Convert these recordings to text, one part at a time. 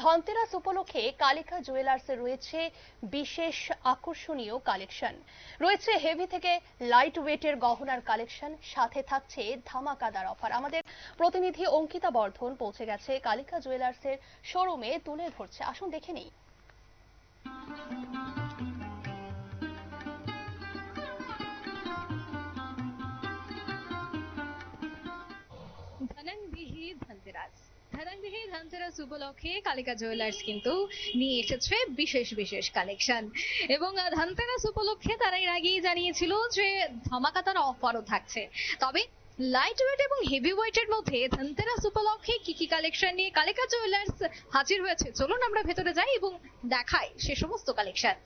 ধনতেরাস উপলক্ষে কালিকা জুয়েলার্সে রয়েছে বিশেষ আকর্ষণীয় কালেকশন রয়েছে হেভি থেকে লাইট ওয়েটের গহনার কালেকশন সাথে থাকছে ধামাকাদার অফার আমাদের প্রতিনিধি অঙ্কিতা বর্ধন পৌঁছে গেছে কালিকা জুয়েলার্সের শোরুমে তুলে ধরছে। আসুন দেখে নেই। ধনংবিহি ধনতেরাস। ধনংবিহি ধনতেরাস উপলক্ষে কালিকা জুয়েলার্স কিন্তু নিয়ে এসেছে বিশেষ বিশেষ কালেকশন। এবং ধনতেরাস উপলক্ষে তারা এর আগেই জানিয়েছিল যে ধামাকাতার অফারও থাকছে। তবে লাইট ওয়েট এবং হেভি ওয়েটের মধ্যে ধনতেরাস উপলক্ষে কি কি কালেকশন নিয়ে কালিকা জুয়েলার্স হাজির হয়েছে? চলুন আমরা ভেতরে যাই এবং দেখাই সে সমস্ত কালেকশন।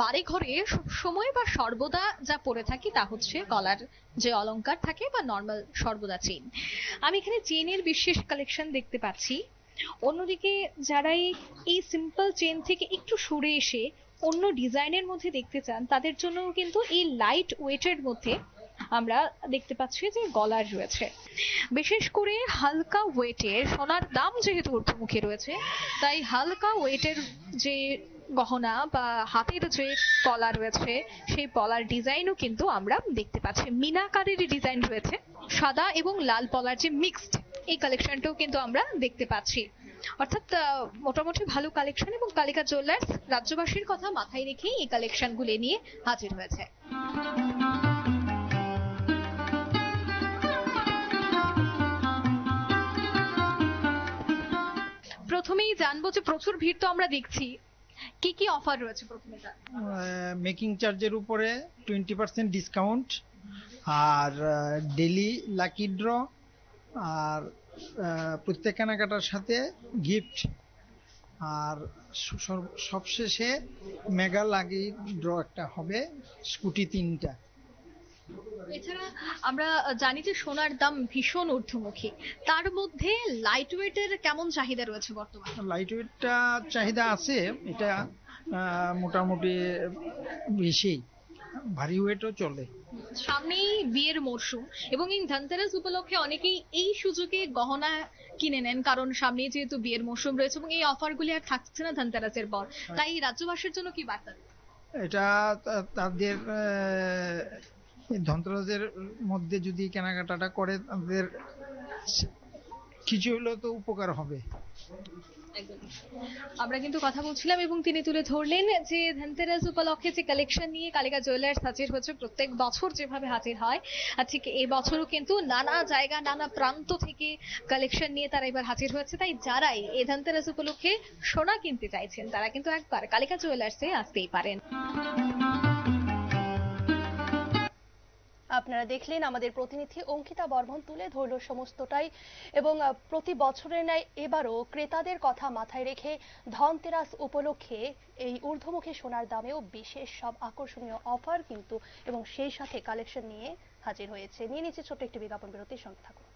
বাড়ি ঘরে সময় বা সর্বদা যা পরে থাকি তা হচ্ছে গলার যে অলংকার থাকে বা নর্মাল সর্বদা চেন আমি এখানে চেনের বিশেষ কালেকশন দেখতে পাচ্ছি। অন্যদিকে যারাই এই সিম্পল চেন থেকে একটু সরে এসে অন্য ডিজাইনের মধ্যে দেখতে চান, তাদের জন্য কিন্তু এই লাইট ওয়েটের মধ্যে আমরা দেখতে পাচ্ছি যে গলার রয়েছে। বিশেষ করে হালকা ওয়েটের সোনার দাম যেহেতু ঊর্ধ্বমুখী রয়েছে, তাই হালকা ওয়েটের যে গহনা বা হাতের যে পলা রয়েছে, সেই পলার ডিজাইনও কিন্তু আমরা দেখতে পাচ্ছি। মিনাকারের ডিজাইন রয়েছে, সাদা এবং লাল পলার যে মিক্সড এই কালেকশনটাও কিন্তু আমরা দেখতে পাচ্ছি। অর্থাৎ মোটামুটি ভালো কালেকশন এবং কালিকা জুয়েলার্স রাজ্যবাসীর কথা মাথায় রেখেই এই কালেকশনগুলি নিয়ে হাজির হয়েছে। প্রথমেই জানব যে প্রচুর ভিড় তো আমরা দেখছি। কি কি অফার রয়েছে প্রথমে মেকিং চার্জের উপরে টোয়েন্টি পার্সেন্ট ডিসকাউন্ট আর ডেলি লাকি ড্র আর প্রত্যেক কেনাকাটার সাথে গিফট আর সবশেষে মেগা লাগি ড্র একটা হবে স্কুটি তিনটা। এছাড়া আমরা জানি যে সোনার দাম ভীষণ ঊর্ধ্বমুখী। তার মধ্যে লাইট ওয়েটের কেমন চাহিদা রয়েছে বর্তমানে? লাইট ওয়েটটা চাহিদা আছে এটা মোটামুটি বেশি। ভারী ওয়েটও চলে। সামনেই বিয়ের মরশুম এবং এই ধনতেরাস উপলক্ষে অনেকেই এই সুযোগে গহনা কিনে নেন কারণ সামনে যেহেতু বিয়ের মরশুম রয়েছে এবং এই অফারগুলি আর থাকছে না ধনতেরাসের পর তাই রাজ্যবাসীর জন্য কি বার্তা? এটা তাদের ধনতেরাসের মধ্যে যদি কেনাকাটাটা করে, তাদের কিছু হলেও তো উপকার হবে। আমরা কিন্তু কথা বলছিলাম এবং তিনি তুলে ধরলেন যে ধনতেরাস উপলক্ষে যে কালেকশন নিয়ে কালিকা জুয়েলার্স হাজির হয়েছে প্রত্যেক বছর যেভাবে হাজির হয়, আর ঠিক এই বছরও কিন্তু নানা জায়গা, নানা প্রান্ত থেকে কালেকশন নিয়ে তারা এবার হাজির হয়েছে। তাই যারাই এই ধনতেরাস উপলক্ষে সোনা কিনতে চাইছেন, তারা কিন্তু একবার কালিকা জুয়েলার্সে আসতেই পারেন। আপনারা দেখলেন আমাদের প্রতিনিধি অঙ্কিতা বর্মন তুলে ধরল সমস্তটাই এবং প্রতি বছরের ন্যায় এবারও ক্রেতাদের কথা মাথায় রেখে ধনতেরাস উপলক্ষে এই ঊর্ধ্বমুখী সোনার দামেও বিশেষ সব আকর্ষণীয় অফার কিন্তু, এবং সেই সাথে কালেকশন নিয়ে হাজির হয়েছে। নিয়ে নিচ্ছে ছোট্ট একটি বিজ্ঞাপন বিরতির সঙ্গে থাকুন।